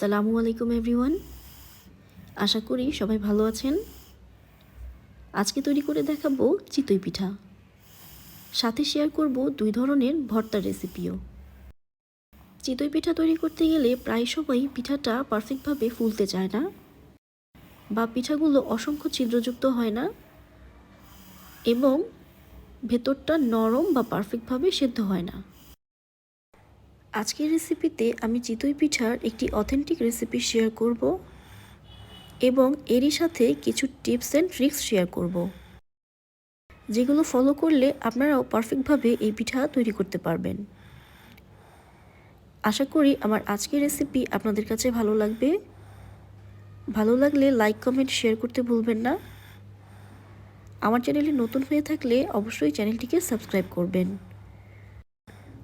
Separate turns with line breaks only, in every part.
আসসালামু আলাইকুম, এভরিওয়ান। আশা করি সবাই ভালো আছেন। আজকে তৈরি করে দেখাবো চিতই পিঠা। সাথে শেয়ার করব দুই ধরনের ভর্তার রেসিপিও। চিতই পিঠা তৈরি করতে গেলে প্রায় সবাই পিঠাটা পারফেক্টভাবে ফুলতে চায় না বা পিঠাগুলো অসংখ্য ছিদ্রযুক্ত হয় না এবং ভেতরটা নরম বা পারফেক্টভাবে সেদ্ধ হয় না। আজকের রেসিপিতে আমি চিতই পিঠার একটি অথেন্টিক রেসিপি শেয়ার করব এবং এরই সাথে কিছু টিপস অ্যান্ড ট্রিক্স শেয়ার করব। যেগুলো ফলো করলে আপনারাও পারফেক্টভাবে এই পিঠা তৈরি করতে পারবেন। আশা করি আমার আজকের রেসিপি আপনাদের কাছে ভালো লাগবে। ভালো লাগলে লাইক কমেন্ট শেয়ার করতে ভুলবেন না। আমার চ্যানেলে নতুন হয়ে থাকলে অবশ্যই চ্যানেলটিকে সাবস্ক্রাইব করবেন।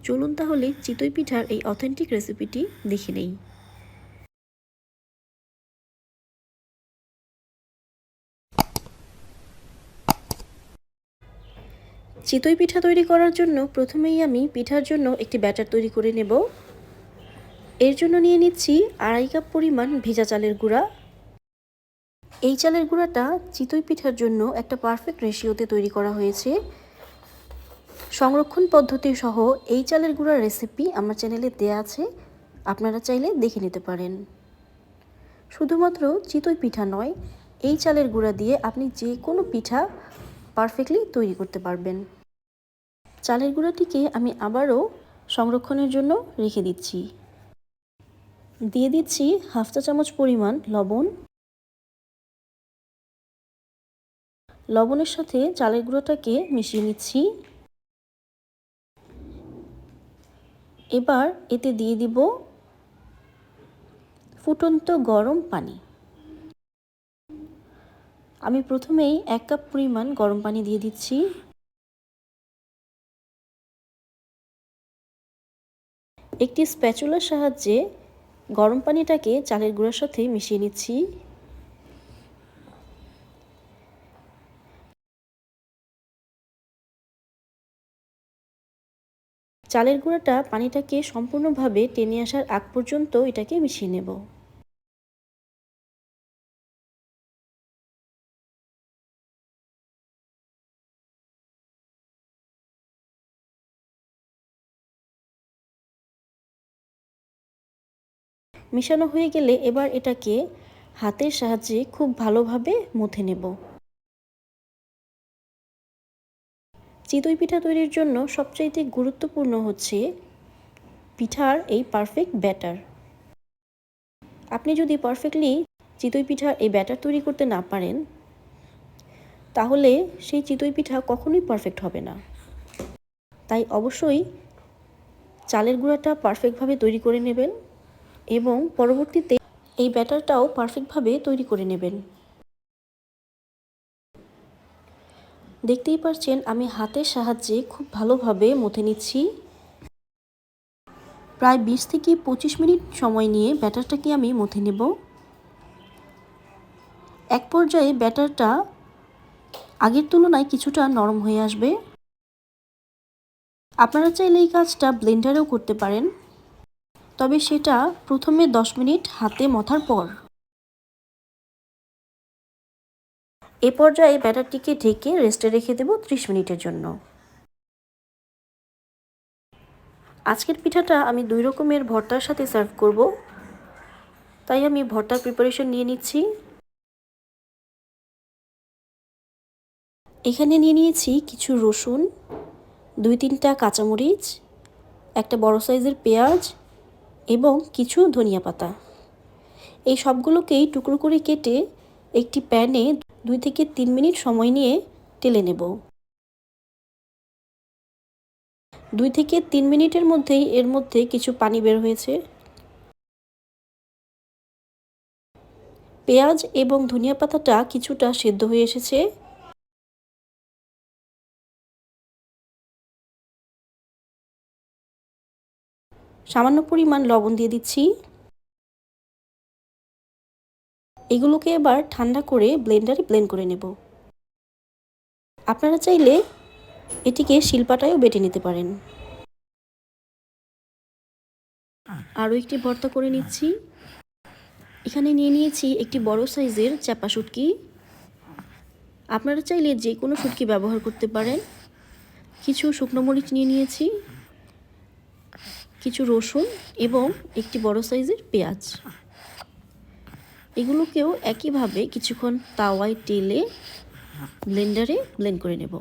চলুন তাহলে চিতই পিঠার এই অথেন্টিক রেসিপিটি দেখে নেই। চিতই পিঠা তৈরি করার জন্য প্রথমেই আমি পিঠার জন্য একটি ব্যাটার তৈরি করে নেব। এর জন্য নিয়ে নিচ্ছি আড়াই কাপ পরিমাণ ভেজা চালের গুঁড়া। এই চালের গুঁড়াটা চিতই পিঠার জন্য একটা পারফেক্ট রেশিওতে তৈরি করা হয়েছে। সংরক্ষণ পদ্ধতি সহ এই চালের গুঁড়ার রেসিপি আমার চ্যানেলে দেয়া আছে। আপনারা চাইলে দেখে নিতে পারেন। শুধুমাত্র চিতই পিঠা নয়, এই চালের গুঁড়া দিয়ে আপনি যে কোনো পিঠা পারফেক্টলি তৈরি করতে পারবেন। চালের গুঁড়াটিকে আমি আবারও সংরক্ষণের জন্য রেখে দিচ্ছি। দিয়ে দিচ্ছি হাফ চা চামচ পরিমাণ লবণ। লবণের সাথে চালের গুঁড়োটাকে মিশিয়ে নিচ্ছি। এবার এতে দিয়ে দিব ফুটন্ত গরম পানি। আমি প্রথমেই এক কাপ পরিমাণ গরম পানি দিয়ে দিচ্ছি। একটি স্প্যাচুলার সাহায্যে গরম পানিটাকে চালের গুঁড়ার সাথে মিশিয়ে নিচ্ছি। চালের গুঁড়াটা পানিটাকে সম্পূর্ণভাবে টেনে আসার আগ পর্যন্ত এটাকে মিশিয়ে নেব। মিশানো হয়ে গেলে এবার এটাকে হাতের সাহায্যে খুব ভালোভাবে মুথে নেব। চিতই পিঠা তৈরির জন্য সবচাইতে গুরুত্বপূর্ণ হচ্ছে পিঠার এই পারফেক্ট ব্যাটার আপনি যদি পারফেক্টলি চিতই পিঠার এই ব্যাটার তৈরি করতে না পারেন, তাহলে সেই চিতই পিঠা কখনোই পারফেক্ট হবে না। তাই অবশ্যই চালের গুঁড়াটা পারফেক্টভাবে তৈরি করে নেবেন এবং পরবর্তীতে এই ব্যাটারটাও পারফেক্টভাবে তৈরি করে নেবেন। দেখতেই পারছেন, আমি হাতের সাহায্যে খুব ভালোভাবে মথে নিচ্ছি। প্রায় বিশ থেকে পঁচিশ মিনিট সময় নিয়ে ব্যাটারটাকে আমি মথে নেব। এক পর্যায়ে ব্যাটারটা আগের তুলনায় কিছুটা নরম হয়ে আসবে। আপনারা চাইলে এই কাজটা ব্লেন্ডারেও করতে পারেন, তবে সেটা প্রথমে দশ মিনিট হাতে মথার পর। এ পর্যায়ে ব্যাটারটিকে ঢেকে রেস্টে রেখে দেব ত্রিশ মিনিটের জন্য। আজকের পিঠাটা আমি দুই রকমের ভর্তার সাথে সার্ভ করব। তাই আমি ভর্তার প্রিপারেশন নিয়ে নিচ্ছি। এখানে নিয়ে নিয়েছি কিছু রসুন, দুই তিনটা কাঁচামরিচ, একটা বড় সাইজের পেঁয়াজ এবং কিছু ধনিয়া পাতা। এই সবগুলোকেই টুকরো করে কেটে একটি প্যানে দুই থেকে তিন মিনিট সময় নিয়ে টেলে নেব। দুই থেকে তিন মিনিটের মধ্যেই এর মধ্যে কিছু পানি বের হয়েছে। পেঁয়াজ এবং ধনিয়া পাতাটা কিছুটা সেদ্ধ হয়ে এসেছে। সামান্য পরিমাণ লবণ দিয়ে দিচ্ছি। এগুলোকে এবার ঠান্ডা করে ব্লেন্ডারে ব্লেন্ড করে নেব। আপনারা চাইলে এটিকে শিলপাটায়ও বেটে নিতে পারেন। আরও একটি ভর্তা করে নিচ্ছি। এখানে নিয়ে নিয়েছি একটি বড় সাইজের চাপা শুটকি আপনারা চাইলে যে কোনো শুটকি ব্যবহার করতে পারেন। কিছু শুকনো মরিচ নিয়ে নিয়েছি, কিছু রসুন এবং একটি বড় সাইজের পেঁয়াজ। এগুলোকেও একইভাবে কিছুক্ষণ তাওয়ায় তেলে ব্লেন্ডারে ব্লেন্ড করে নেব।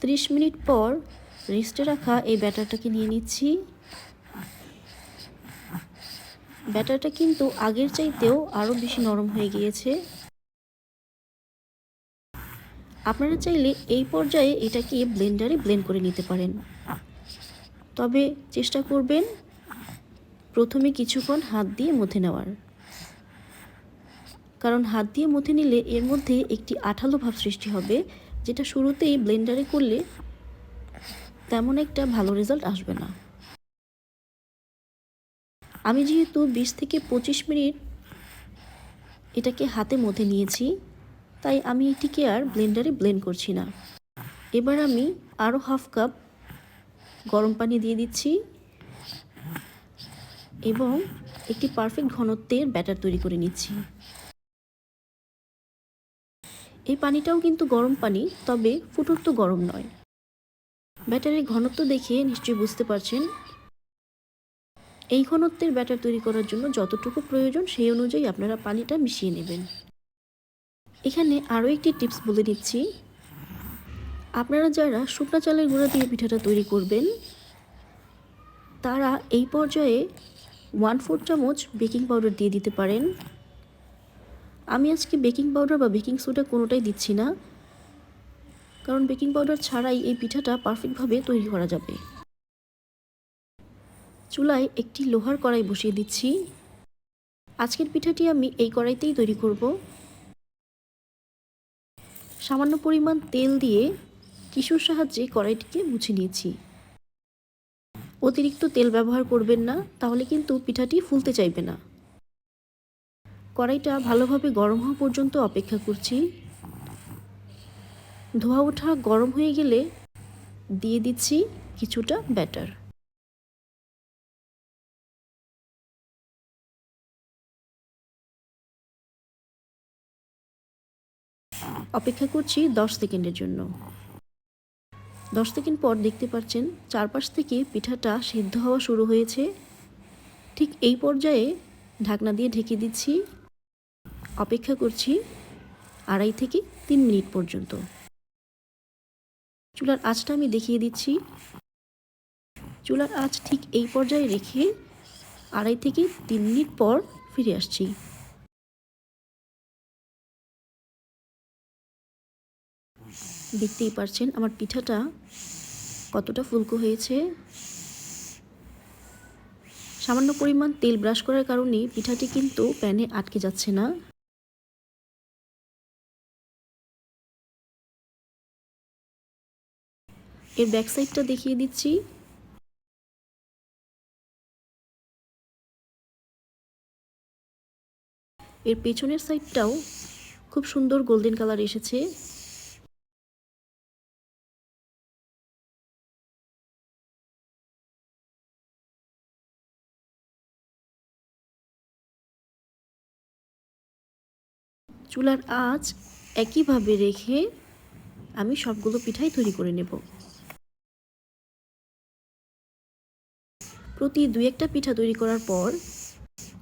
ত্রিশ মিনিট পর রেস্টে রাখা এই ব্যাটারটাকে নিয়ে নিচ্ছি। ব্যাটারটা কিন্তু আগের চাইতেও আরও বেশি নরম হয়ে গিয়েছে। আপনারা চাইলে এই পর্যায়ে এটাকে ব্লেন্ডারে ব্লেন্ড করে নিতে পারেন। তবে চেষ্টা করবেন প্রথমে কিছুক্ষণ হাত দিয়ে মথে নেওয়ার। কারণ হাত দিয়ে মথে নিলে এর মধ্যে একটি আঠালো ভাব সৃষ্টি হবে, যেটা শুরুতেই ব্লেন্ডারে করলে তেমন একটা ভালো রেজাল্ট আসবে না। আমি যেহেতু বিশ থেকে পঁচিশ মিনিট এটাকে হাতে মধ্যে নিয়েছি, তাই আমি এটিকে আর ব্লেন্ডারে ব্লেন্ড করছি না। এবার আমি আরও হাফ কাপ গরম পানি দিয়ে দিচ্ছি। এবং একটি পারফেক্ট ঘনত্বের ব্যাটার তৈরি করে নিচ্ছি। এই পানিটাও কিন্তু গরম পানি, তবে ফুটন্ত গরম নয়। ব্যাটারের ঘনত্ব দেখে নিশ্চয়ই বুঝতে পারছেন, এই ঘনত্বের ব্যাটার তৈরি করার জন্য যতটুকু প্রয়োজন সেই অনুযায়ী আপনারা পানিটা মিশিয়ে নেবেন। এখানে আরও একটি টিপস বলে দিচ্ছি। আপনারা যারা শুকনো চালের গুঁড়া দিয়ে পিঠাটা তৈরি করবেন, তারা এই পর্যায়ে ওয়ান ফোর চামচ বেকিং পাউডার দিয়ে দিতে পারেন। আমি আজকে বেকিং পাউডার বা বেকিং সোডা কোনোটাই দিচ্ছি না। কারণ বেকিং পাউডার ছাড়াই এই পিঠাটা পারফেক্টভাবে তৈরি করা যাবে। চুলায় একটি লোহার কড়াই বসিয়ে দিচ্ছি। আজকের পিঠাটি আমি এই কড়াইতেই তৈরি করব। সামান্য পরিমাণ তেল দিয়ে টিস্যুর সাহায্যে কড়াইটিকে মুছে নিয়েছি। অতিরিক্ত তেল ব্যবহার করবেন না, তাহলে কিন্তু পিঠাটি ফুলতে চাইবে না। কড়াইটা ভালোভাবে গরম হওয়া পর্যন্ত অপেক্ষা করছি। ধোয়া ওঠা গরম হয়ে গেলে দিয়ে দিচ্ছি কিছুটা ব্যাটার। অপেক্ষা করছি দশ সেকেন্ডের জন্য। দশ সেকেন্ড পর দেখতে পাচ্ছেন চারপাশ থেকে পিঠাটা সিদ্ধ হওয়া শুরু হয়েছে। ঠিক এই পর্যায়ে ঢাকনা দিয়ে ঢেকে দিচ্ছি। অপেক্ষা করছি আড়াই থেকে তিন মিনিট পর্যন্ত। চুলার আঁচটা আমি দেখিয়ে দিচ্ছি। চুলার আঁচ ঠিক এই পর্যায়ে রেখে আড়াই থেকে তিন মিনিট পর ফিরে আসছি। দেখতেই পারছেন আমার পিঠাটা কতটা ফুলকো হয়েছে। সামান্য পরিমাণ তেল ব্রাশ করার কারণে পিঠাটি কিন্তু প্যানে আটকে যাচ্ছে না। এর ব্যাক সাইডটা দেখিয়ে দিচ্ছি। এর পেছনের সাইডটাও খুব সুন্দর গোল্ডেন কালার এসেছে। চুলার আঁচ একইভাবে রেখে আমি সবগুলো পিঠাই তৈরি করে নেব। প্রতি দুই একটা পিঠা তৈরি করার পর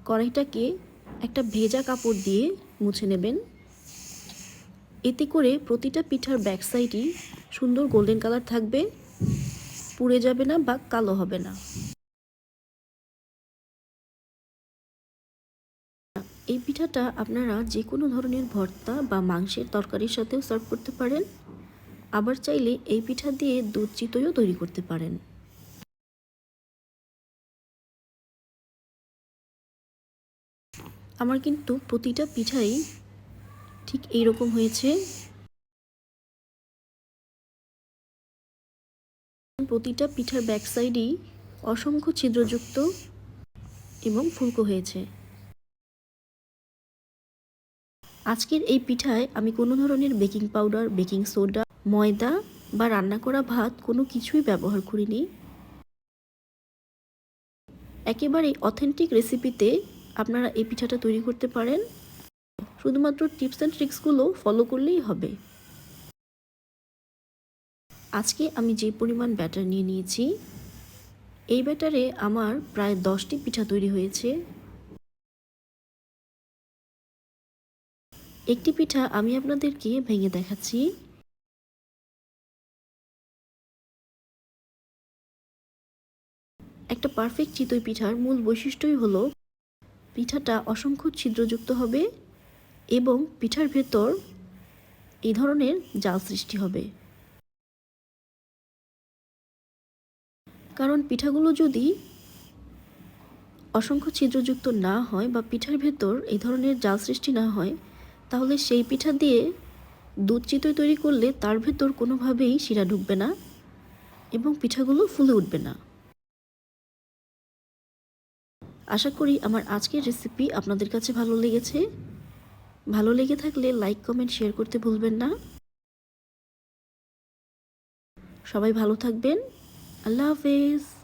কড়াইটাকে একটা ভেজা কাপড় দিয়ে মুছে নেবেন। এতে করে প্রতিটা পিঠার ব্যাক সাইডই সুন্দর গোল্ডেন কালার থাকবে, পুড়ে যাবে না বা কালো হবে না। এই পিঠাটা আপনারা যে কোনো ধরনের ভর্তা বা মাংসের তরকারির সাথেও সার্ভ করতে পারেন। আবার চাইলে এই পিঠা দিয়ে দুধ চিতইও তৈরি করতে পারেন। আমার কিন্তু প্রতিটা পিঠাই ঠিক এই রকম হয়েছে। প্রতিটা পিঠার ব্যাক সাইডই অসংখ্য ছিদ্রযুক্ত এবং ফুলকো হয়েছে। আজকের এই পিঠায় আমি কোনো ধরনের বেকিং পাউডার, বেকিং সোডা, ময়দা বা রান্না করা ভাত কোনো কিছুই ব্যবহার করিনি। একেবারেই অথেন্টিক রেসিপিতে আপনারা এই পিঠাটা তৈরি করতে পারেন। শুধুমাত্র টিপস অ্যান্ড ট্রিক্সগুলো ফলো করলেই হবে। আজকে আমি যে পরিমাণ ব্যাটার নিয়ে নিয়েছি, এই ব্যাটারে আমার প্রায় দশটি পিঠা তৈরি হয়েছে। একটি পিঠা আমি আপনাদেরকে ভেঙে দেখাচ্ছি। একটা পারফেক্ট চিতই পিঠার মূল বৈশিষ্ট্যই হলো, পিঠাটা অসংখ্য ছিদ্রযুক্ত হবে এবং পিঠার ভেতর এই ধরনের জাল সৃষ্টি হবে। কারণ পিঠাগুলো যদি অসংখ্য ছিদ্রযুক্ত না হয় বা পিঠার ভেতর এই ধরনের জাল সৃষ্টি না হয় তাহলে সেই পিঠা দিয়ে দুধ চিতই তৈরি করলে তার ভেতর কোনোভাবেই শিরা ঢুকবে না এবং পিঠাগুলো ফুলে উঠবে না। আশা করি আমার আজকের রেসিপি আপনাদের কাছে ভালো লেগেছে। ভালো লেগে থাকলে লাইক কমেন্ট শেয়ার করতে ভুলবেন না। সবাই ভালো থাকবেন। আল্লাহ হাফেজ।